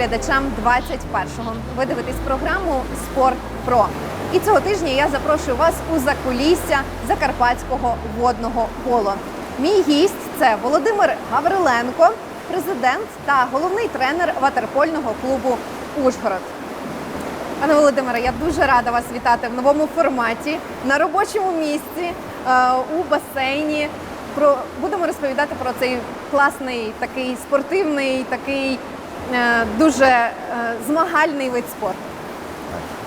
Глядачам 21-го. Ви дивитесь програму Спорт Про. І цього тижня я запрошую вас у закулісся закарпатського водного поло. Мій гість це Володимир Гавриленко, президент та головний тренер ватерпольного клубу Ужгород. Пане Володимире, я дуже рада вас вітати в новому форматі на робочому місці е, у басейні. Про будемо розповідати про цей класний, такий спортивний, такий дуже е, змагальний вид спорту.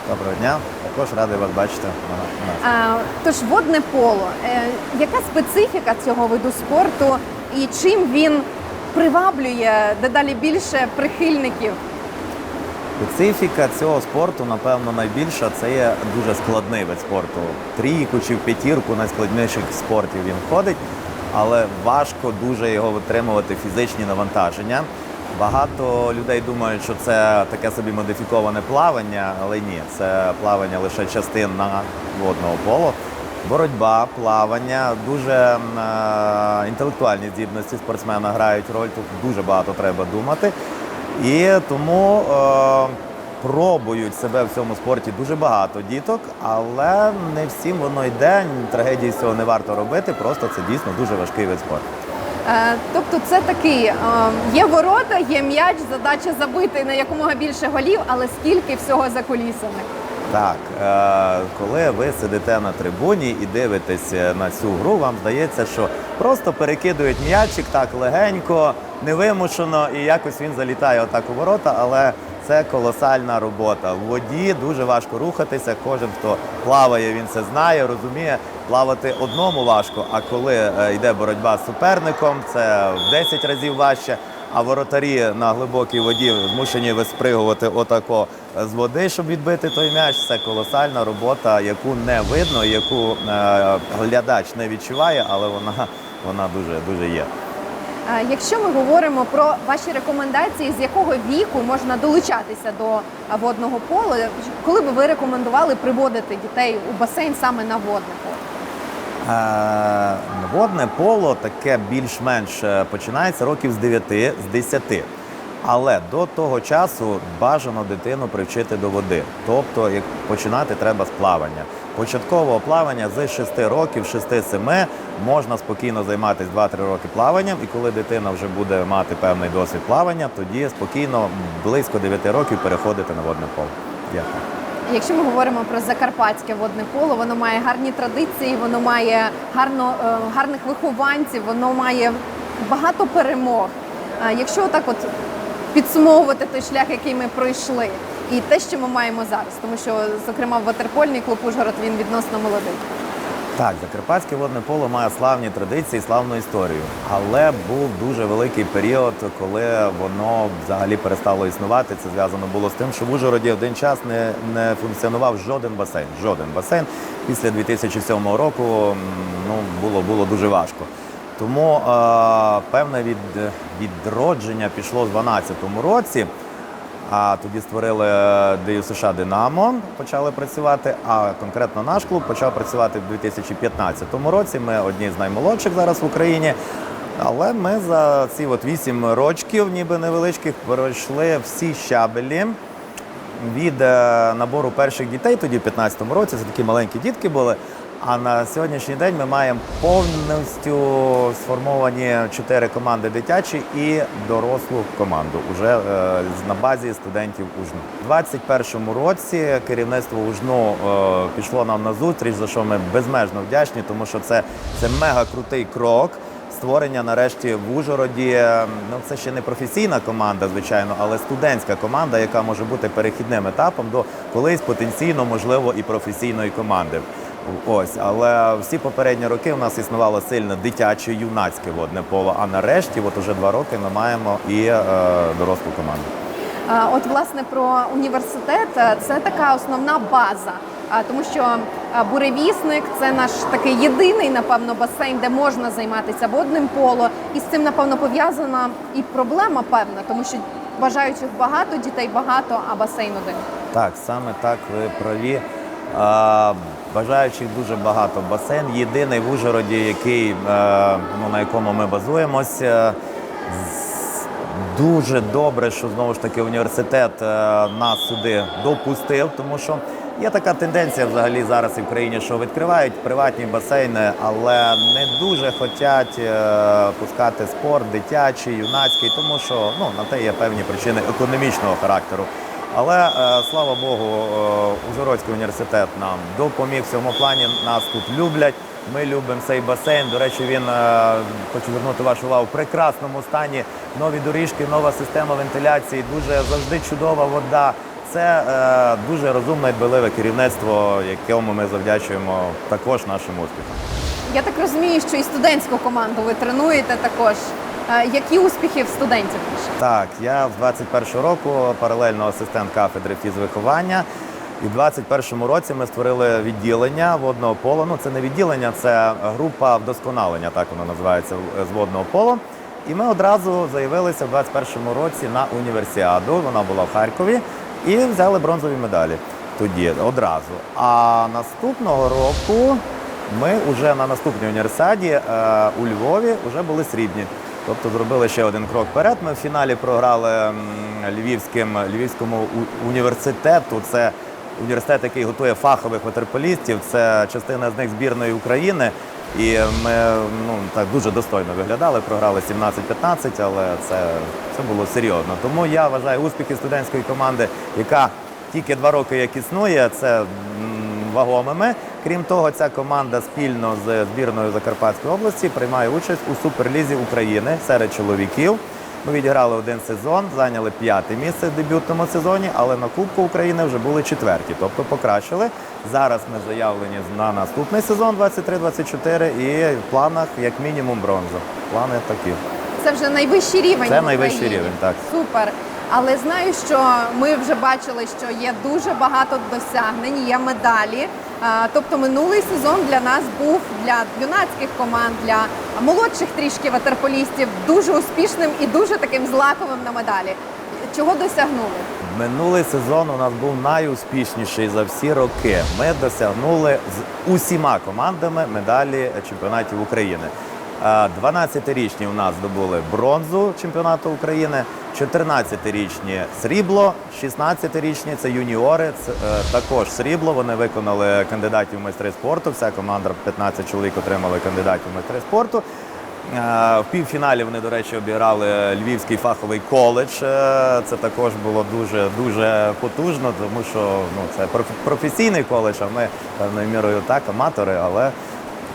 Доброго дня, також радий вас бачити. у нас. Е, тож водне поло. Е, яка специфіка цього виду спорту і чим він приваблює дедалі більше прихильників? Специфіка цього спорту, напевно, найбільша це є дуже складний вид спорту. Трійку чи в п'ятірку найскладніших спортів він входить, але важко дуже його витримувати фізичні навантаження. Багато людей думають, що це таке собі модифіковане плавання, але ні, це плавання лише частина водного полу. Боротьба, плавання, дуже е, інтелектуальні здібності спортсмена грають роль. Тут дуже багато треба думати. І тому е, пробують себе в цьому спорті дуже багато діток, але не всім воно йде. Трагедії з цього не варто робити. Просто це дійсно дуже важкий вид спорту. Е, Тобто це такий е, є ворота, є м'яч, задача забити на якомога більше голів, але скільки всього за кулісами. Так, е, коли ви сидите на трибуні і дивитесь на цю гру, вам здається, що просто перекидують м'ячик так легенько, невимушено, і якось він залітає отак у ворота, але це колосальна робота. В воді дуже важко рухатися. Кожен, хто плаває, він це знає, розуміє. Плавати одному важко, а коли е, йде боротьба з суперником, це в 10 разів важче. А воротарі на глибокій воді змушені виспригувати отако з води, щоб відбити той м'яч. Це колосальна робота, яку не видно, яку е, глядач не відчуває, але вона, вона дуже дуже є. Е, Якщо ми говоримо про ваші рекомендації, з якого віку можна долучатися до е, водного полу, коли би ви рекомендували приводити дітей у басейн саме на водне поло? Е, Водне поло таке більш-менш е, починається років з 9, з 10. Але до того часу бажано дитину привчити до води. Тобто, як починати треба з плавання. Початкового плавання з 6 років, 6-7 можна спокійно займатися 2-3 роки плаванням, і коли дитина вже буде мати певний досвід плавання, тоді спокійно близько 9 років переходити на водне поло. Дякую. Якщо ми говоримо про закарпатське водне поло, воно має гарні традиції, воно має гарно, е, гарних вихованців, воно має багато перемог. Якщо так от підсумовувати той шлях, який ми пройшли, і те, що ми маємо зараз, тому що, зокрема, ватерпольний клуб Ужгород він відносно молодий. Так, закарпатське водне поло має славні традиції, славну історію. Але був дуже великий період, коли воно взагалі перестало існувати. Це зв'язано було з тим, що в Ужгороді один час не, не функціонував жоден басейн. Жоден басейн. Після 2007 року ну, було, було дуже важко. Тому е, певне від, відродження пішло в 2012 році. А тоді створили ДЮ США Динамо, почали працювати. А конкретно наш клуб почав працювати в 2015 році. Ми одні з наймолодших зараз в Україні. Але ми за ці от 8 рочків, ніби невеличких, пройшли всі щабелі від е, набору перших дітей тоді в 2015 році. Це такі маленькі дітки були. А на сьогоднішній день ми маємо повністю сформовані чотири команди дитячі і дорослу команду уже е, на базі студентів УЖНУ. У 2021 році керівництво УЖНУ е, пішло нам на зустріч, за що ми безмежно вдячні, тому що це, це мега крутий крок. Створення нарешті в Ужгороді. е, Ну це ще не професійна команда, звичайно, але студентська команда, яка може бути перехідним етапом до колись потенційно можливо і професійної команди. Ось, але всі попередні роки в нас існувало сильно дитяче юнацьке водне поло. А нарешті, от уже два роки, ми маємо і е, дорослу команду. От власне про університет е, це така основна база. Тому що е, буревісник це наш такий єдиний, напевно, басейн, де можна займатися водним поло. І з цим, напевно, пов'язана і проблема певна, тому що бажаючих багато, дітей багато, а басейн один. Так, саме так ви праві. Бажаючих дуже багато. Басейн єдиний в Ужгороді, який, е, ну, на якому ми базуємося. Дуже добре, що знову ж таки університет е, нас сюди допустив, тому що є така тенденція взагалі зараз в країні, що відкривають приватні басейни, але не дуже хочуть е, пускати спорт дитячий, юнацький, тому що ну, на те є певні причини економічного характеру. Але е, слава Богу, е, Ужгородський університет нам допоміг в цьому плані. Нас тут люблять. Ми любимо цей басейн. До речі, він е, хочу звернути вашу увагу в прекрасному стані. Нові доріжки, нова система вентиляції, дуже завжди чудова вода. Це е, дуже розумне і дбайливе керівництво, якому ми завдячуємо також нашим успіхам. Я так розумію, що і студентську команду ви тренуєте також. Е, Які успіхи в студентів? Так, я з 21-го року паралельно асистент кафедри фізвиховання. І в 21-му році ми створили відділення водного поло. Ну, це не відділення, це група вдосконалення, так воно називається з водного поло. І ми одразу заявилися в 21-му році на універсіаду. Вона була в Харкові, і взяли бронзові медалі тоді одразу. А наступного року ми вже на наступній універсіаді е, у Львові вже були срібні. Тобто зробили ще один крок вперед. Ми в фіналі програли львівським львівському університету. Це університет, який готує фахових ватерполістів. Це частина з них збірної України. І ми ну так дуже достойно виглядали. Програли 17-15, але це, це було серйозно. Тому я вважаю успіхи студентської команди, яка тільки два роки як існує, це вагомими. Крім того, ця команда спільно з збірною Закарпатської області приймає участь у суперлізі України серед чоловіків. Ми відіграли один сезон, зайняли п'яте місце в дебютному сезоні, але на Кубку України вже були четверті, тобто покращили. Зараз ми заявлені на наступний сезон 23-24 і в планах як мінімум бронза. Плани такі. Це вже найвищий рівень. Це найвищий рівень, так. Супер. Але знаю, що ми вже бачили, що є дуже багато досягнень, є медалі. Тобто минулий сезон для нас був для юнацьких команд, для молодших трішки ватерполістів дуже успішним і дуже таким злаковим на медалі. Чого досягнули? Минулий сезон у нас був найуспішніший за всі роки. Ми досягнули з усіма командами медалі чемпіонатів України. Е, 12-річні у нас здобули бронзу чемпіонату України, 14-річні срібло, 16-річні це юніори, це е, також срібло. Вони виконали кандидатів в майстри спорту. Вся команда 15 чоловік отримали кандидатів в майстри спорту. Е, В півфіналі вони, до речі, обіграли Львівський фаховий коледж. Е, Це також було дуже дуже потужно, тому що ну це проф- професійний коледж, а ми певною мірою так, аматори, але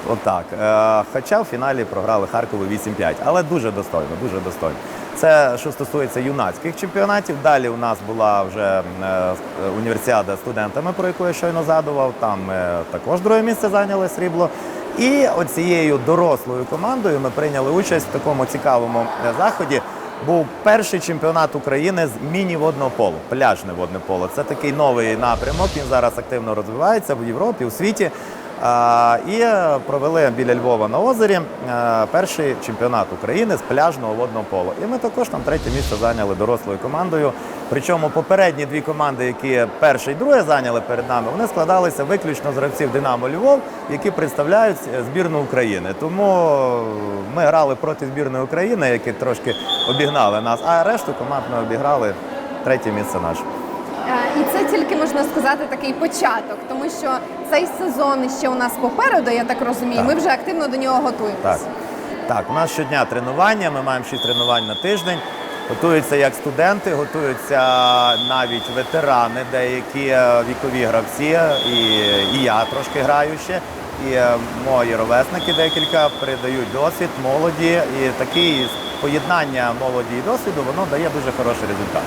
отак. Е, Хоча в фіналі програли Харкову 8-5, але дуже достойно, дуже достойно. Це що стосується юнацьких чемпіонатів. Далі у нас була вже е, універсіада з студентами, про яку я щойно згадував. Там ми також друге місце зайняли срібло. І оцією дорослою командою ми прийняли участь в такому цікавому е, заході. Був перший чемпіонат України з міні-водного полу, пляжне водне поло. Це такий новий напрямок. Він зараз активно розвивається в Європі, у світі. І е, провели біля Львова на озері е, перший чемпіонат України з пляжного водного полу. І ми також там третє місце зайняли дорослою командою. Причому попередні дві команди, які перше і друге зайняли перед нами, вони складалися виключно з гравців Динамо Львов, які представляють е, збірну України. Тому ми грали проти збірної України, які трошки обігнали нас, а решту команд ми обіграли третє місце наше. Е, І це тільки можна сказати такий початок, тому що цей сезон ще у нас попереду, я так розумію. Так. Ми вже активно до нього готуємося. Так. Так, у нас щодня тренування, ми маємо 6 тренувань на тиждень. Готуються як студенти, готуються навіть ветерани, деякі е, вікові гравці, і, і я трошки граю ще. І е, мої ровесники декілька передають досвід молоді. І таке поєднання молоді і досвіду воно дає дуже хороший результат.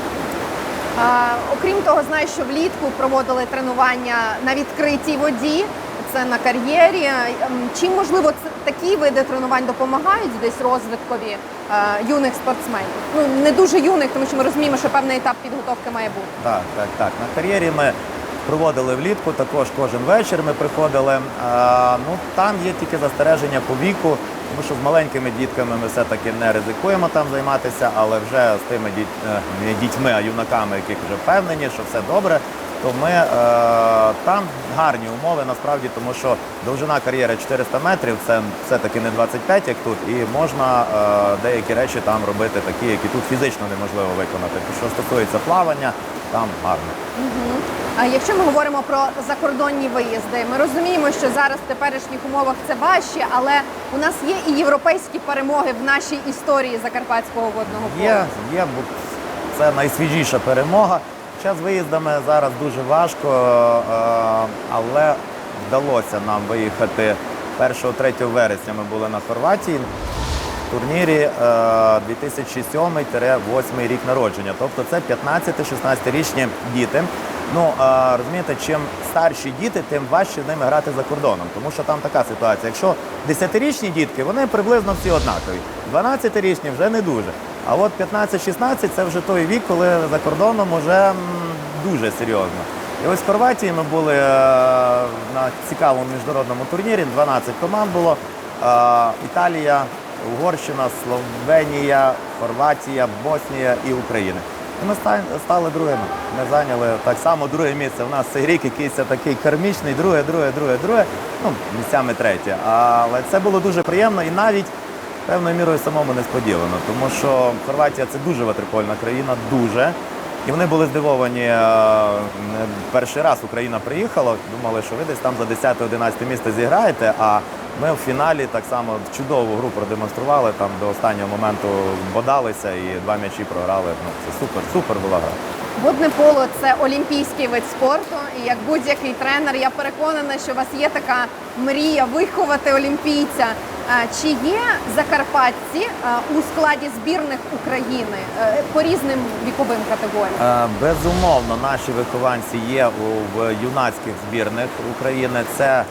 Окрім того, знаю, що влітку проводили тренування на відкритій воді. Це на кар'єрі. Ем, Чим можливо такі види тренувань допомагають десь розвиткові е, юних спортсменів? Ну не дуже юних, тому що ми розуміємо, що певний етап підготовки має бути. Так, так, так. На кар'єрі ми проводили влітку, також кожен вечір ми приходили. Ну там є тільки застереження по віку, тому що з маленькими дітками ми все-таки не ризикуємо там займатися, але вже з тими е, дітьми, а юнаками, яких вже впевнені, що все добре. то ми е, там гарні умови насправді, тому що довжина кар'єри 400 метрів, це все-таки не 25, як тут, і можна е, деякі речі там робити такі, які тут фізично неможливо виконати. Що стосується плавання, там гарно. А якщо ми говоримо про закордонні виїзди, ми розуміємо, що зараз в теперішніх умовах це важче, але у нас є і європейські перемоги в нашій історії закарпатського водного пола. Є, є, бо це найсвіжіша перемога. Хоча з виїздами зараз дуже важко, е, але вдалося нам виїхати 1-3 вересня. Ми були на Хорватії турнірі е, 2007-8 рік народження. Тобто це 15-16-річні діти. Ну е, розумієте, чим старші діти, тим важче з ними грати за кордоном. Тому що там така ситуація. Якщо 10-річні дітки, вони приблизно всі однакові. 12-річні вже не дуже. А от 15-16 це вже той вік, коли за кордоном вже дуже серйозно. І ось в Хорватії ми були е, на цікавому міжнародному турнірі. 12 команд було. Е, Італія, Угорщина, Словенія, Хорватія, Боснія і Україна. І ми стали другими. Ми зайняли так само друге місце. У нас цей рік якийсь такий кармічний, друге, друге, друге, друге, ну, місцями третє. Але це було дуже приємно і навіть певною мірою самому несподівано, тому що Хорватія це дуже ватрипольна країна, дуже. І вони були здивовані. е, Перший раз Україна приїхала, думали, що ви десь там за 10-11 місце зіграєте. А ми в фіналі так само чудову гру продемонстрували. Там до останнього моменту бодалися і два м'ячі програли. Ну це супер, супер була гра. Водне поло це олімпійський вид спорту. І як будь-який тренер, я переконана, що у вас є така мрія виховати олімпійця. Чи є закарпатці у складі збірних України е, по різним віковим категоріям? Е, Безумовно, наші вихованці є в юнацьких збірних України. Це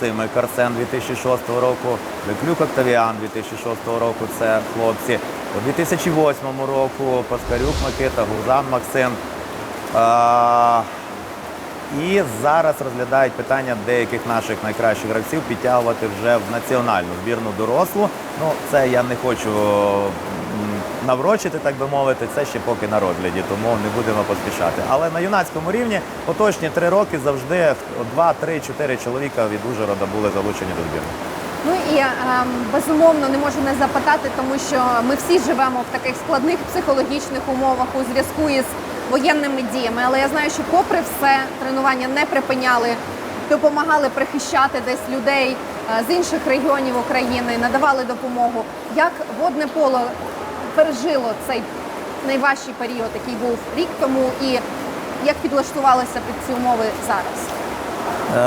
Сими Карсен 2006 року, Леклюк Октавіан 2006 року. Це хлопці. У 2008 року Паскарюк Микита, Гузан Максим. Е, І зараз розглядають питання деяких наших найкращих гравців підтягувати вже в національну збірну дорослу. Ну, це я не хочу наврочити, так би мовити, це ще поки на розгляді, тому не будемо поспішати. Але на юнацькому рівні поточні три роки завжди два, три, чотири чоловіка від Ужгорода були залучені до збірної. Ну і ем, безумовно не можу не запитати, тому що ми всі живемо в таких складних психологічних умовах у зв'язку із воєнними діями. Але я знаю, що попри все тренування не припиняли, допомагали прихищати десь людей е, з інших регіонів України, надавали допомогу. Як водне поло пережило цей найважчий період, який був рік тому, і як підлаштувалося під ці умови зараз?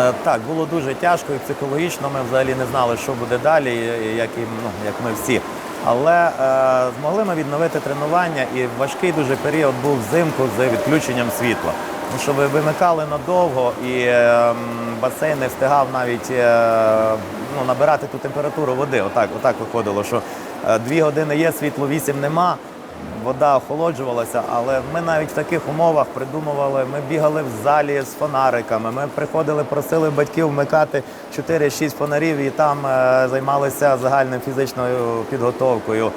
Е, Так, було дуже тяжко і психологічно. Ми взагалі не знали, що буде далі, як, і, ну, як ми всі. Але е, змогли ми відновити тренування, і важкий дуже період був взимку з відключенням світла. Тому що ви вимикали надовго, і е, басейн не встигав навіть е, ну, набирати ту температуру води. Отак, отак виходило, що дві години є, світло вісім нема вода охолоджувалася, але ми навіть в таких умовах придумували. Ми бігали в залі з фонариками. Ми приходили, просили батьків вмикати 4-6 фонарів і там е, займалися загальною фізичною підготовкою.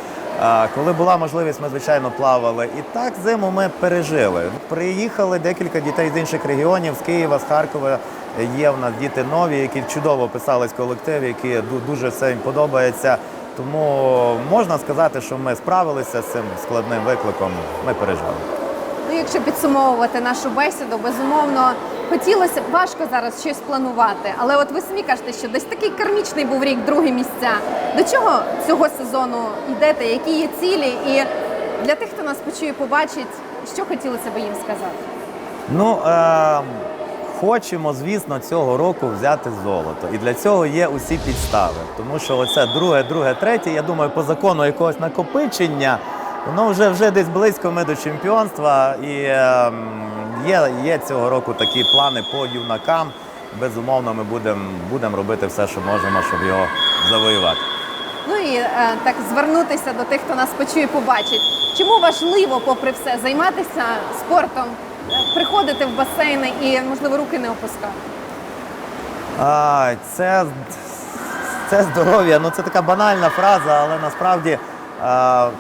Коли була можливість, ми звичайно плавали. І так зиму ми пережили. Приїхали декілька дітей з інших регіонів, з Києва, з Харкова. Є в нас діти нові, які чудово писались в колективі, які ду- дуже все їм подобається. Тому можна сказати, що ми справилися з цим складним викликом. Ми пережили. Ну, якщо підсумовувати нашу бесіду, безумовно хотілося б важко зараз щось планувати. Але от ви самі кажете, що десь такий кармічний був рік, другі місця. До чого цього сезону йдете? Які є цілі? І для тих, хто нас почує, побачить, що хотілося б їм сказати. Ну е- хочемо, звісно, цього року взяти золото. І для цього є усі підстави. Тому що оце друге, друге, третє, я думаю, по закону якогось накопичення, воно вже вже десь близько ми до чемпіонства. І е- є, є цього року такі плани по юнакам. Безумовно, ми будемо будем робити все, що можемо, щоб його завоювати. Ну і е, так звернутися до тих, хто нас почує, побачить. Чому важливо, попри все, займатися спортом, приходити в басейни і, можливо, руки не опускати? А, це, це здоров'я. Ну це така банальна фраза, але насправді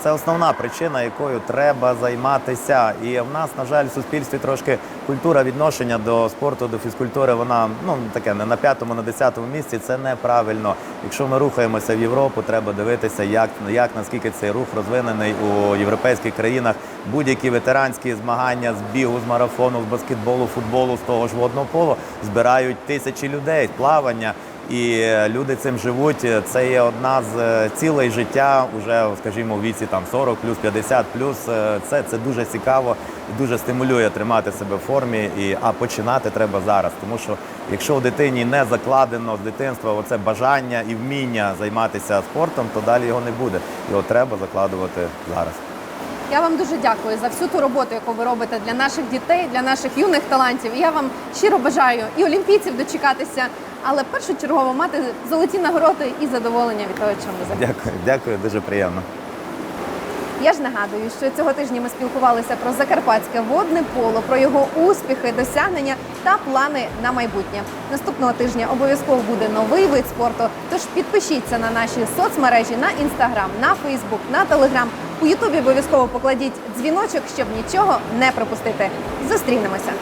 це основна причина, якою треба займатися. І в нас, на жаль, в суспільстві трошки культура відношення до спорту, до фізкультури, вона ну таке не на п'ятому, на десятому місці. Це неправильно. Якщо ми рухаємося в Європу, треба дивитися, як, як наскільки цей рух розвинений у європейських країнах. Будь-які ветеранські змагання з бігу, з марафону, з баскетболу, футболу, з того ж водного полу збирають тисячі людей, плавання. І е, люди цим живуть. Це є одна з е, цілей життя, уже, скажімо, у віці там 40 плюс 50 плюс. Е, Це, це дуже цікаво і дуже стимулює тримати себе в формі. І, а починати треба зараз. Тому що якщо у дитині не закладено з дитинства оце бажання і вміння займатися спортом, то далі його не буде. Його треба закладувати зараз. Я вам дуже дякую за всю ту роботу, яку ви робите для наших дітей, для наших юних талантів. І я вам щиро бажаю і олімпійців дочекатися, але першочергово мати золоті нагороди і задоволення від того, ви займаєтеся. Дякую, дякую, дуже приємно. Я ж нагадую, що цього тижня ми спілкувалися про закарпатське водне поло, про його успіхи, досягнення та плани на майбутнє. Наступного тижня обов'язково буде новий вид спорту. Тож підпишіться на наші соцмережі на інстаграм, на Фейсбук, на Телеграм. У Ютубі обов'язково покладіть дзвіночок, щоб нічого не пропустити. Зустрінемося.